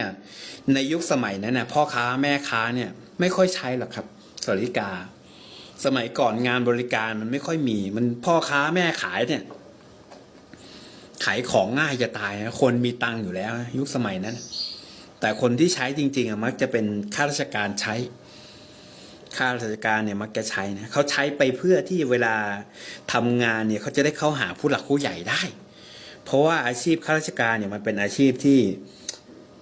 เนี่ยในยุคสมัยนั้นนะพ่อค้าแม่ค้าเนี่ยไม่ค่อยใช้หรอกครับสวัสดิกา สมัยก่อนงานบริการมันไม่ค่อยมี มันพ่อค้าแม่ขายเนี่ย ขายของง่ายจะตายนะคนมีตังค์อยู่แล้ว ยุคสมัยนั้น แต่คนที่ใช้จริงๆอะมักจะเป็นข้าราชการใช้ข้าราชการเนี่ยมักจะใช้นะเขาใช้ไปเพื่อที่เวลาทำงานเนี่ยเขาจะได้เข้าหาผู้หลักผู้ใหญ่ได้ เพราะว่าอาชีพข้าราชการเนี่ยมันเป็นอาชีพที่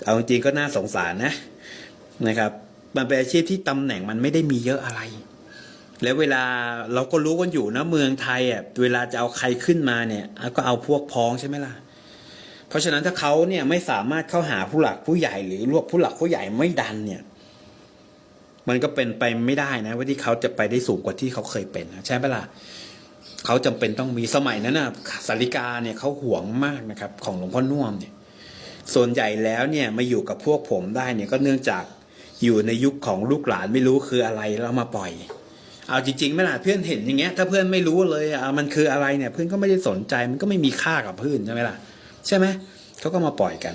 เอาจริงก็น่าสงสารนะนะครับ มันเป็นอาชีพที่ตำแหน่งมันไม่ได้มีเยอะอะไร แล้วเวลาเราก็รู้กันอยู่นะเมืองไทยอะเวลาจะเอาใครขึ้นมาเนี่ยก็เอาพวกพ้องใช่ไหมล่ะเพราะฉะนั้นถ้าเขาเนี่ยไม่สามารถเข้าหาผู้หลักผู้ใหญ่หรือรวบผู้หลักผู้ใหญ่ไม่ดันเนี่ย มันก็เป็นไปไม่ได้นะ ว่าที่เขาจะไปได้สูงกว่าที่เขาเคยเป็นใช่ไหมล่ะเขาจำเป็นต้องมีสมัยนั้นนะสาริกาเนี่ยเขาหวงมากนะครับ ของหลวงพ่อน่วมเนี่ย ส่วนใหญ่แล้วเนี่ยมาอยู่กับพวกผมได้เนี่ยก็เนื่องจากอยู่ในยุคของลูกหลานไม่รู้คืออะไรแล้วมาปล่อย เอาจริงๆไม่ล่ะเพื่อนเห็นอย่างเงี้ย ถ้าเพื่อนไม่รู้เลยอะมันคืออะไรเนี่ย เพื่อนก็ไม่ได้สนใจมันก็ไม่มีค่ากับเพื่อนใช่ไหมล่ะใช่ไหมเขาก็มาปล่อยกัน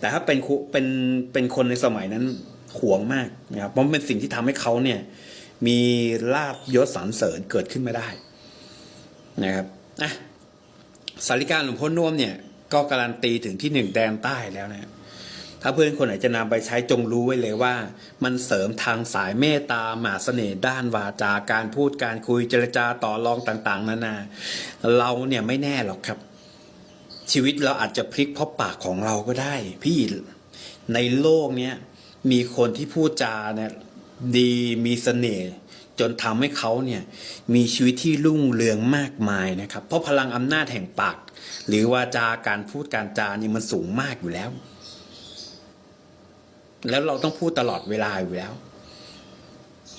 แต่ถ้าเป็นคุเป็นเป็นคนในสมัยนั้นหวงมากนะครับเพราะเป็นสิ่งที่ทำให้เขาเนี่ยมีลาบยศสรรเสริญเกิดขึ้นมาได้นะครับอะสาริกาหลวงพ่อน่วมเนี่ย ก็การันตีถึงที่หนึ่งแดนใต้แล้วนะถ้าเพื่อนคนไหนจะนำไปใช้จงรู้ไว้เลยว่า มันเสริมทางสายเมตตาหมหาเสน่ห์ด้านวาจาการพูดการคุยเจรจาต่อรองต่างๆนานาเราเนี่ยไม่แน่หรอกครับ ชีวิตเราอาจจะพลิกเพราะปากของเราก็ได้ พี่ในโลกเนี้ยมีคนที่พูดจาเนี่ยดีมีเสน่ห์ จนทำให้เขาเนี่ยมีชีวิตที่รุ่งเรืองมากมายนะครับ เพราะพลังอำนาจแห่งปาก หรือวาจาการพูดการจานี่มันสูงมากอยู่แล้ว แล้วเราต้องพูดตลอดเวลาอยู่แล้ว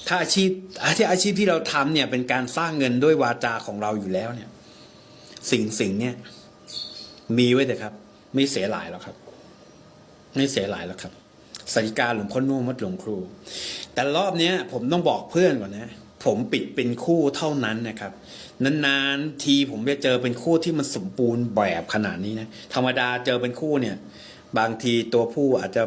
ถ้าอาชีพอาชีพอาชีพที่เราทำเนี่ยเป็นการสร้างเงินด้วยวาจาของเราอยู่แล้วเนี่ย สิ่งสิ่งเนี่ยมีไว้เถอะครับ ไม่เสียหลายแล้วครับ ไม่เสียหลายแล้วครับสาริกาหลวงพ่อนุ่มวัดหลวงครู แต่รอบนี้ผมต้องบอกเพื่อนก่อนนะ ผมปิดเป็นคู่เท่านั้นนะครับ นานๆทีผมจะเจอเป็นคู่ที่มันสมบูรณ์แบบขนาดนี้นะ ธรรมดาเจอเป็นคู่เนี่ย บางทีตัวผู้อาจจะ